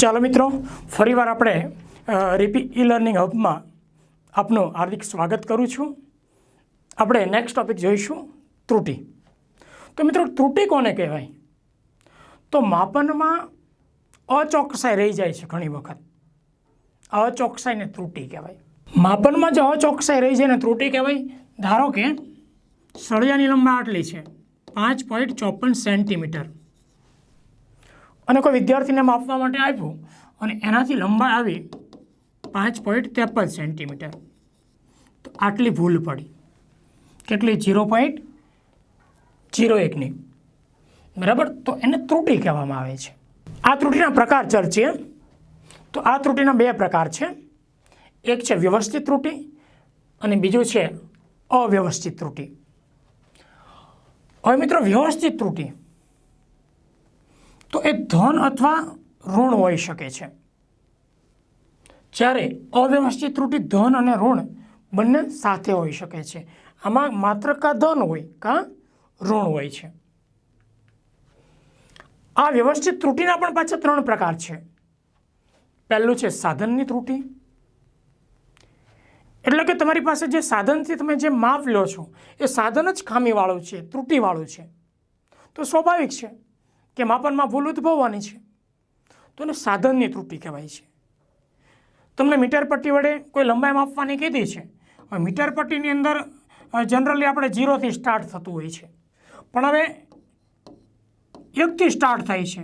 ચાલો મિત્રો, ફરીવાર આપણે રીપી ઈ લર્નિંગ હબમાં આપનું હાર્દિક સ્વાગત કરું છું. આપણે નેક્સ્ટ ટોપિક જોઈશું, ત્રુટિ. તો મિત્રો, ત્રુટિ કોને કહેવાય? તો માપનમાં અચોકસાઈ રહી જાય છે ઘણી વખત. અચોકસાઈને ત્રુટિ કહેવાય. માપનમાં જો અચોકસાઈ રહી જાય ને ત્રુટિ કહેવાય, ધારો કે સળિયાની લંબાઈ આટલી છે, પાંચ પોઈન્ટ ચોપન સેન્ટીમીટર અને કોઈ વિદ્યાર્થીને માપવા માટે આપ્યું અને એનાથી લંબાઈ આવી પાંચ પોઈન્ટ ત્રેપન સેન્ટીમીટર તો આટલી ભૂલ પડી. કેટલી? જીરો પોઈન્ટ જીરો એકની બરાબર? તો એને ત્રુટિ કહેવામાં આવે છે. આ ત્રુટિના પ્રકાર ચર્ચીએ તો આ ત્રુટિના બે પ્રકાર છે. એક છે વ્યવસ્થિત ત્રુટિ અને બીજું છે અવ્યવસ્થિત ત્રુટિ. હવે મિત્રો, વ્યવસ્થિત ત્રુટિ તો એ ધન અથવા ઋણ હોઈ શકે છે. જ્યારે અવ્યવસ્થિત ત્રુટિ ધન અને ઋણ બંને સાથે હોઈ શકે છે. આમાં માત્ર કાં ધન હોય કા ઋણ હોય છે. આ વ્યવસ્થિત ત્રુટિના પણ પાછા ત્રણ પ્રકાર છે. પહેલું છે સાધનની ત્રુટિ. એટલે કે તમારી પાસે જે સાધનથી તમે જે માપ લો છો, એ સાધન જ ખામીવાળું છે, ત્રુટિવાળું છે. તો સ્વાભાવિક છે. કે માપનમાં ભૂલ ઉદ્ભવવાની છે? તો એને સાધનની ત્રુટિ કહેવાય છે. તમને મીટર પટ્ટી વડે કોઈ લંબાઈ માપવાની કીધી છે? હવે મીટર પટ્ટીની અંદર જનરલી આપણે જીરોથી સ્ટાર્ટ થતું હોય છે. પણ હવે એકથી સ્ટાર્ટ થાય છે.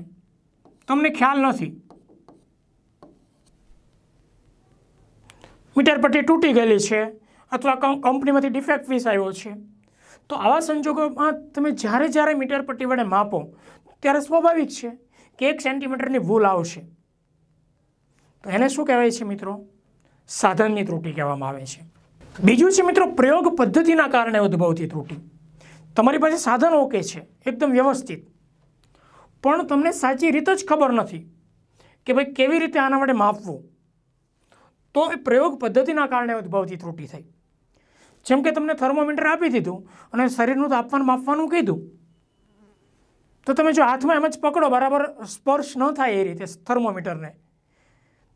તમને ખ્યાલ નથી? મીટર પટ્ટી તૂટી ગયેલી છે અથવા કંપનીમાંથી ડિફેક્ટ પીસ આવ્યો છે. તો આવા સંજોગોમાં તમે જ્યારે જ્યારે મીટર પટ્ટી વડે માપો ત્યારે સ્વાભાવિક છે કે એક સેન્ટીમીટરની ભૂલ આવશે. તો એને શું કહેવાય છે મિત્રો? સાધનની ત્રુટિ કહેવામાં આવે છે. બીજું છે મિત્રો, પ્રયોગ પદ્ધતિના કારણે ઉદ્ભવતી ત્રુટિ. તમારી પાસે સાધન ઓકે છે, એકદમ વ્યવસ્થિત. પણ તમને સાચી રીત જ ખબર નથી કે ભાઈ કેવી રીતે આના માટે માપવું. તો એ પ્રયોગ પદ્ધતિના કારણે ઉદ્ભવતી ત્રુટિ થઈ. જેમ કે તમને થર્મોમીટર આપી દીધું અને શરીરનું તાપમાન માપવાનું કીધું. તો તમે જો હાથમાં એમ જ પકડો, બરાબર સ્પર્શ ન થાય એ રીતે થર્મોમીટરને,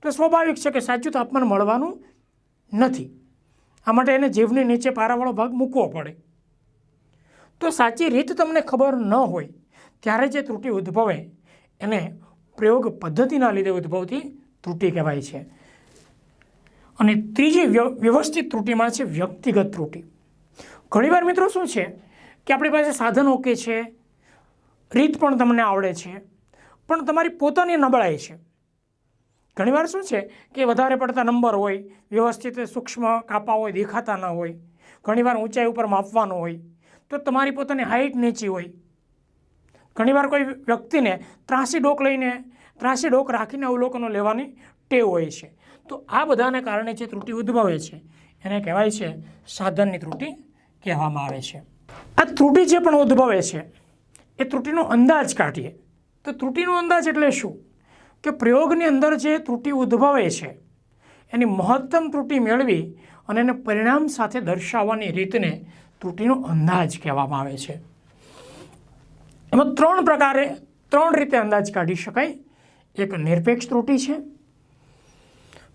તો સ્વાભાવિક છે કે સાચું તાપમાન મળવાનું નથી. આ માટે એને જીવની નીચે પારાવાળો ભાગ મૂકવો પડે. તો સાચી રીત તમને ખબર ન હોય, ત્યારે જે ત્રુટિ ઉદ્ભવે, એને પ્રયોગ પદ્ધતિના લીધે ઉદ્ભવતી ત્રુટિ કહેવાય છે. અને ત્રીજી વ્ય- વ્યવસ્થિત ત્રુટિમાં છે વ્યક્તિગત ત્રુટિ. ઘણીવાર મિત્રો શું છે કે આપણી પાસે સાધન ઓકે છે રીત પણ તમને આવડે છે, પણ તમારી પોતાની નબળાઈ છે. ઘણીવાર શું છે કે વધારે પડતા નંબર હોય, વ્યવસ્થિત સૂક્ષ્મ કાપા હોય, દેખાતા ન હોય, ઘણીવાર ઊંચાઈ ઉપર માપવાનું હોય, તો તમારી પોતાની હાઇટ નીચી હોય. ઘણીવાર કોઈ વ્યક્તિને ત્રાસી ડોક લઈને, ત્રાસી ડોક રાખીને અવલોકનો લેવાની ટેવ હોય છે. તો આ બધાને કારણે જે ત્રુટિ ઉદ્ભવે છે, એને કહેવાય છે સાધનની ત્રુટિ કહેવામાં આવે છે. આ ત્રુટિ જે પણ ઉદ્ભવે છે એ ત્રુટિનો અંદાજ કાઢીએ. તો ત્રુટિનો અંદાજ એટલે શું? કે પ્રયોગની અંદર જે ત્રુટિ ઉદ્ભવે છે, એની મહત્તમ ત્રુટિ મેળવી અને એને પરિણામ સાથે દર્શાવવાની રીતને ત્રુટિનો અંદાજ કહેવામાં આવે છે. એમાં ત્રણ પ્રકારે, ત્રણ રીતે અંદાજ કાઢી શકાય. એક નિરપેક્ષ ત્રુટિ છે,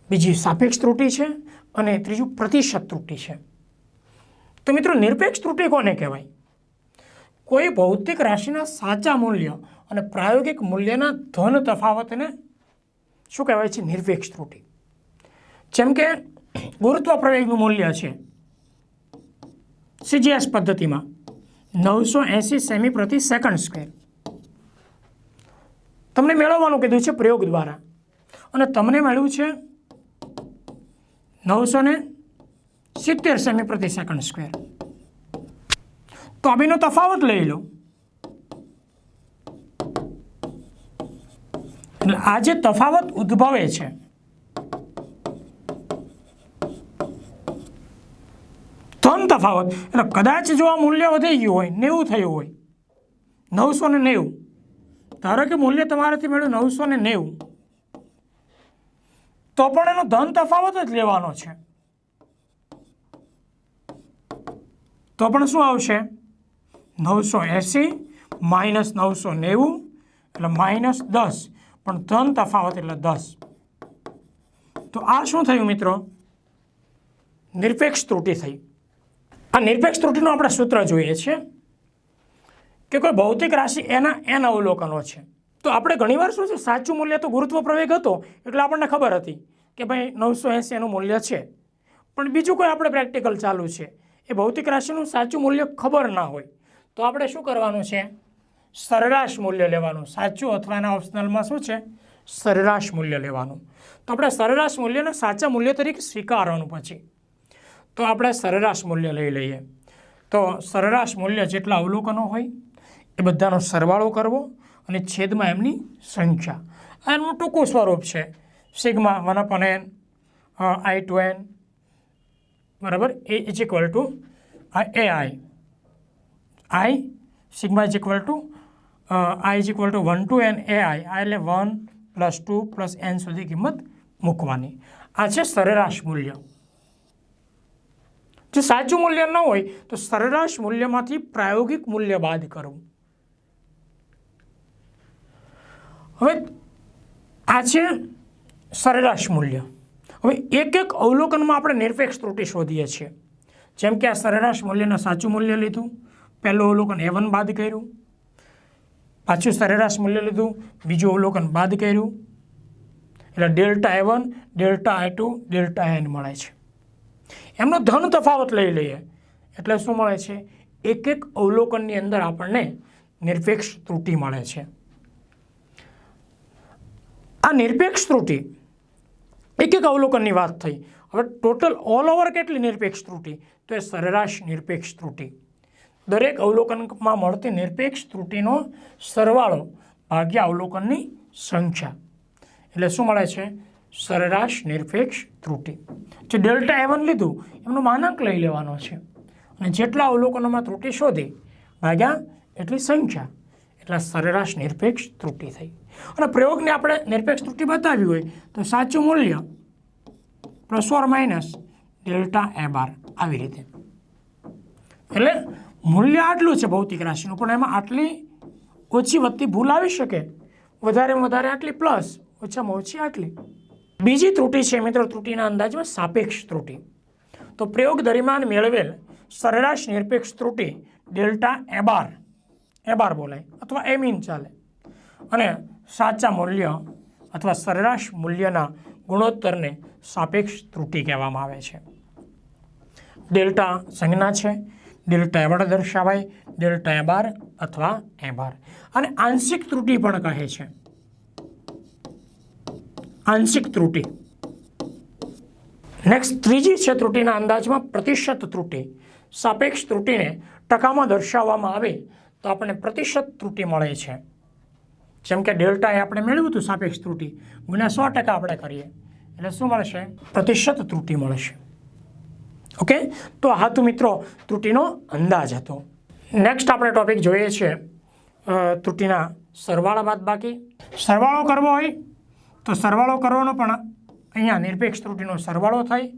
બીજી સાપેક્ષ ત્રુટિ છે અને ત્રીજું પ્રતિશત ત્રુટિ છે. તો મિત્રો, નિરપેક્ષ ત્રુટિ કોને કહેવાય? કોઈ ભૌતિક રાશિના સાચા મૂલ્ય અને પ્રાયોગિક મૂલ્યના ધન તફાવતને શું કહેવાય છે? નિરપેક્ષ ત્રુટિ. જેમ કે ગુરુત્વ પ્રવેગનું મૂલ્ય છે. સીજીએસ પદ્ધતિમાં નવસો એંસી સેમી પ્રતિ સેકન્ડ સ્ક્વેર. તમને મેળવવાનું કીધું છે પ્રયોગ દ્વારા. અને તમને મળ્યું છે નવસો ને સિત્તેર સેમી પ્રતિ સેકન્ડ સ્ક્વેર. તો આ બેનો તફાવત લઈ લો. એટલે આ જે તફાવત ઉદ્ભવે છે, ધન તફાવત, એટલે કદાચ જો આ મૂલ્ય વધી ગયું હોય, નેવું થયું હોય, નવસો ને નેવું, ધારો કે મૂલ્ય તમારાથી મળ્યું નવસો ને નેવું, તો પણ એનો ધન તફાવત જ લેવાનો છે. તો પણ શું આવશે? નવસો એંસી માઇનસ નવસો નેવું, એટલે માઇનસ દસ. પણ ધન તફાવત એટલે દસ. તો આ શું થયું મિત્રો? નિરપેક્ષ ત્રુટિ થઈ. આ નિરપેક્ષ ત્રુટિનું આપણે સૂત્ર જોઈએ છીએ કે કોઈ ભૌતિક રાશિ એના એન અવલોકનો છે. તો આપણે ઘણીવાર શું છે? સાચું મૂલ્ય તો ગુરુત્વ પ્રવેગ હતો, એટલે આપણને ખબર હતી કે ભાઈ નવસો એંસી એનું મૂલ્ય છે. પણ બીજું કોઈ આપણે પ્રેક્ટિકલ ચાલુ છે. એ ભૌતિક રાશિનું સાચું મૂલ્ય ખબર ના હોય. તો આપણે શું કરવાનું છે? સરેરાશ મૂલ્ય લેવાનું. સાચું અથવાના ઓપ્શનલમાં શું છે? સરેરાશ મૂલ્ય લેવાનું. તો આપણે સરેરાશ મૂલ્યને સાચા મૂલ્ય તરીકે સ્વીકારવાનું પછી. તો આપણે સરેરાશ મૂલ્ય લઈ લઈએ. તો સરેરાશ મૂલ્ય જેટલા અવલોકનો હોય, એ બધાનો સરવાળો કરવો અને છેદમાં એમની સંખ્યા. આ એનું ટૂંકું સ્વરૂપ છે. Sigma one upon N I to N, બરાબર? A is equal to A I I sigma is equal to I is equal to one to N A I. આ એટલે one plus two plus N સુધી કિંમત મૂકવાની. આ છે સરેરાશ મૂલ્ય. જો સાચું મૂલ્ય ન હોય, તો સરેરાશ મૂલ્યમાંથી પ્રાયોગિક મૂલ્ય બાદ કરવું હવે આ છે સરેરાશ મૂલ્ય. હવે એક એક અવલોકનમાં આપણે નિરપેક્ષ ત્રુટિ શોધીએ છીએ. જેમ કે આ સરેરાશ મૂલ્યનું સાચું મૂલ્ય લીધું પહેલું અવલોકન એવન બાદ કર્યું. પાછું સરેરાશ મૂલ્ય લીધું. બીજું અવલોકન બાદ કર્યું. એટલે delta A one delta I two delta N મળે છે. એમનો ધન તફાવત લઈ લઈએ. એટલે શું મળે છે? એક એક અવલોકનની અંદર આપણને નિરપેક્ષ ત્રુટિ મળે છે. આ નિરપેક્ષ ત્રુટિ એક એક અવલોકનની વાત થઈ. હવે ટોટલ ઓલ ઓવર કેટલી નિરપેક્ષ ત્રુટિ? તો એ સરેરાશ નિરપેક્ષ ત્રુટિ. દરેક અવલોકનમાં મળતી નિરપેક્ષ ત્રુટિનો સરવાળો ભાગ્યા અવલોકનની સંખ્યા. એટલે શું મળે છે? સરેરાશ નિરપેક્ષ ત્રુટિ. જે ડેલ્ટા એવન લીધું, એમનો માનાંક લઈ લેવાનો છે. અને જેટલા અવલોકનોમાં ત્રુટિ શોધી, ભાગ્યા એટલી સંખ્યા. એટલા સરેરાશ નિરપેક્ષ ત્રુટિ થઈ. અને પ્રયોગને આપણે નિરપેક્ષ ત્રુટિ બતાવી હોય, તો સાચું મૂલ્ય plus or minus delta A bar. આવી રીતે. એટલે મૂલ્ય આટલું છે ભૌતિક રાશિનું, પણ એમાં આટલી ઓછી વધતી ભૂલ આવી શકે. વધારેમાં વધારે આટલી પ્લસ ઓછામાં ઓછી આટલી. બીજી ત્રુટિ છે મિત્રો, ત્રુટિના અંદાજમાં સાપેક્ષ ત્રુટિ. તો પ્રયોગ દરમિયાન મેળવેલ સરેરાશ નિરપેક્ષ ત્રુટિ ડેલ્ટા એબાર એબાર બોલાય, અથવા એમીન ચાલે. અને સાચા મૂલ્ય અથવા સરેરાશ મૂલ્યના ગુણોત્તરને સાપેક્ષ ત્રુટિ કહેવામાં આવે છે. ડેલ્ટા સંજ્ઞા છે ડેલ્ટા એ દર્શાવાય ડેલ્ટા એ બાર અથવા એ બાર અને આંશિક ત્રુટિ પણ કહે છે. આંશિક ત્રુટિ. નેક્સ્ટ ત્રીજી છે ત્રુટિના અંદાજમાં પ્રતિશત ત્રુટિ. સાપેક્ષ ત્રુટિને ટકામાં દર્શાવવામાં આવે તો આપણને પ્રતિશત ત્રુટિ મળે છે. જેમ કે ડેલ્ટા એ આપણે મેળવ્યું હતું સાપેક્ષ ત્રુટિ, ગુણ્યા સો ટકા આપણે કરીએ. એટલે શું મળશે? પ્રતિશત ત્રુટિ મળશે. ઓકે? તો આ હતું મિત્રો, ત્રુટિનો અંદાજ હતો. નેક્સ્ટ આપણે ટોપિક જોઈએ છે ત્રુટીના સરવાળા બાદ બાકી. સરવાળો કરવો હોય તો સરવાળો કરવાનો પણ અહીંયા નિરપેક્ષ ત્રુટિનો સરવાળો થાય.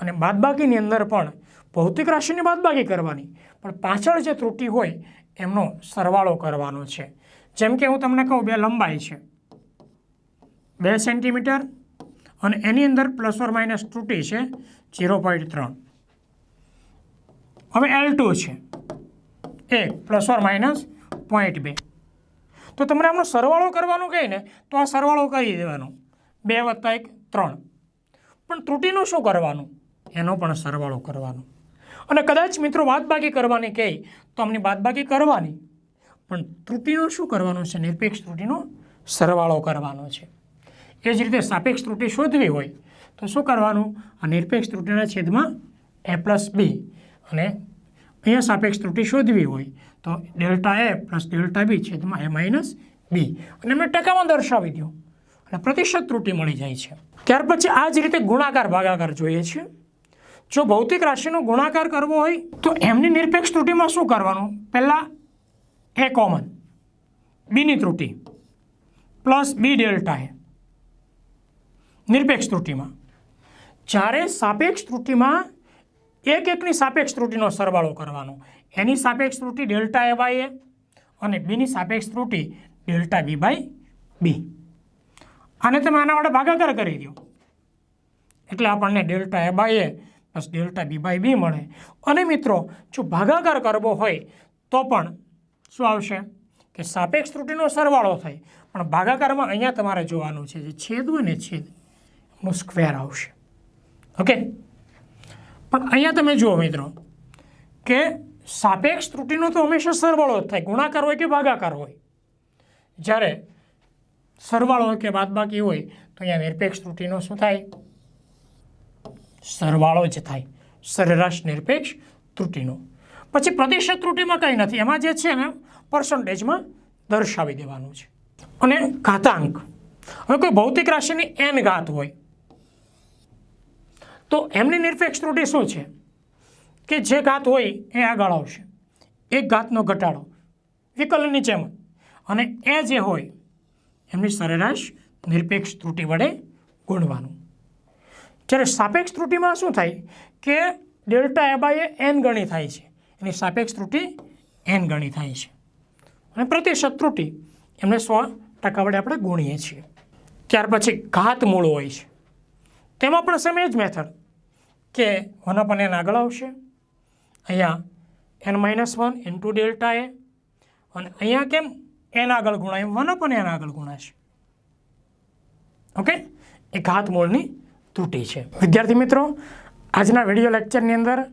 અને બાદબાકીની અંદર પણ ભૌતિક રાશિની બાદબાકી કરવાની. પણ પાછળ જે ત્રુટિ હોય એમનો સરવાળો કરવાનો છે. જેમ કે હું તમને કહું, બે લંબાઈ છે. બે સેન્ટીમીટર અને એની અંદર પ્લસ ઓર માઇનસ ત્રુટિ છે ઝીરો પોઈન્ટ ત્રણ. હવે એલ ટુ છે. એક પ્લસ ઓર માઇનસ પોઈન્ટ બે. તો તમને આમનો સરવાળો કરવાનું કહે ને, તો આ સરવાળો કરી દેવાનો. બે વત્તા એક, ત્રણ. પણ ત્રુટિનું શું કરવાનું? એનો પણ સરવાળો કરવાનો. અને કદાચ મિત્રો બાદબાકી કરવાની કહે, તો અમને બાદબાકી કરવાની. પણ ત્રુટીનું શું કરવાનું છે? નિરપેક્ષ ત્રુટિનો સરવાળો કરવાનો છે. એ જ રીતે સાપેક્ષ ત્રુટિ શોધવી હોય, તો શું કરવાનું? આ નિરપેક્ષ ત્રુટિના છેદમાં એ પ્લસ બી અને અહીંયા સાપેક્ષ ત્રુટિ શોધવી હોય તો delta A plus delta B છેદમાં એ માઇનસ બી. અને મેં ટકામાં દર્શાવી દો અને પ્રતિશત ત્રુટિ મળી જાય છે. ત્યાર પછી આ જ રીતે ગુણાકાર, ભાગાકાર જોઈએ છે. જો ભૌતિક રાશિનો ગુણાકાર કરવો હોય તો એમની નિરપેક્ષ ત્રુટિમાં શું કરવાનું? પહેલાં એ કોમન, બીની ત્રુટિ, પ્લસ બી ડેલ્ટા એ. નિરપેક્ષ ત્રુટિમાં. જ્યારે સાપેક્ષ ત્રુટિમાં એક એકની સાપેક્ષ ત્રુટિનો સરવાળો કરવાનો. એની સાપેક્ષ ત્રુટિ ડેલ્ટા એ બાય એ અને બીની સાપેક્ષ ત્રુટિ ડેલ્ટા બી બાય બી. આને તમે આના વડે ભાગાકાર કરી દો. એટલે આપણને delta A by A plus delta B by B મળે. અને મિત્રો, જો ભાગાકાર કરવો હોય તો પણ શું આવશે? કે સાપેક્ષ ત્રુટીનો સરવાળો થાય. પણ ભાગાકારમાં અહીંયા તમારે જોવાનું છે જે છેદ હોય ને છેદ, એનું સ્ક્વેર આવશે. ઓકે પણ અહીંયા તમે જુઓ મિત્રો, કે સાપેક્ષ ત્રુટીનો તો હંમેશા સરવાળો જ થાય. ગુણાકાર હોય કે ભાગાકાર હોય. જ્યારે સરવાળો હોય કે બાદબાકી હોય, તો અહીંયા નિરપેક્ષ ત્રુટીનો શું થાય? સરવાળો જ થાય. સરેરાશ નિરપેક્ષ ત્રુટીનો. પછી પ્રતિશત ત્રુટીમાં કંઈ નથી. એમાં જે છે ને પર્સન્ટેજમાં દર્શાવી દેવાનું છે. અને ઘાતાંક. હવે કોઈ ભૌતિક રાશિની એન ઘાત હોય તો એમની નિરપેક્ષ ત્રુટિ શું છે? કે જે ઘાત હોય એ આગળ આવશે. એક ઘાતનો ઘટાડો. વિકલનની જેમ અને એ જે હોય, એમની સરેરાશ નિરપેક્ષ ત્રુટિ વડે ગુણવાનું. જ્યારે સાપેક્ષ ત્રુટિમાં શું થાય? કે ડેલ્ટા એ એન ગણી થાય છે. એની સાપેક્ષ ત્રુટિ એન ગણી થાય છે. અને પ્રતિશત ત્રુટિ એમને સો ટકા વડે આપણે ગુણીએ છીએ. ત્યાર પછી ઘાત મૂળ હોય છે. તેમાં પણ સેમ એ જ મેથડ કે વન અપન એન આગળ આવશે. અહીંયા N minus one N two delta A. અને અહીંયા કેમ? એન આગળ ગુણાય, વન અપન એન આગળ ગુણાશે. ઓકે? એ ઘાત મૂળની ત્રુટી છે. વિદ્યાર્થી મિત્રો, આજના વીડિયો લેક્ચરની અંદર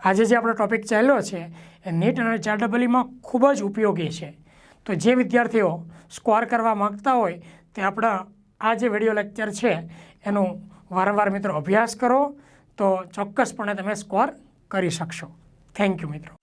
આજે જે આપણો ટોપિક ચાલ્યો છે, એ નીટ અને ચાર ડબલીમાં ખૂબ જ ઉપયોગી છે. તો જે વિદ્યાર્થીઓ સ્કોર કરવા માગતા હોય, તે આપણા આ જે વીડિયો લેક્ચર છે, એનું વારંવાર મિત્રો અભ્યાસ કરો. તો ચોક્કસપણે તમે સ્કોર કરી શકશો. થેન્ક યુ મિત્રો.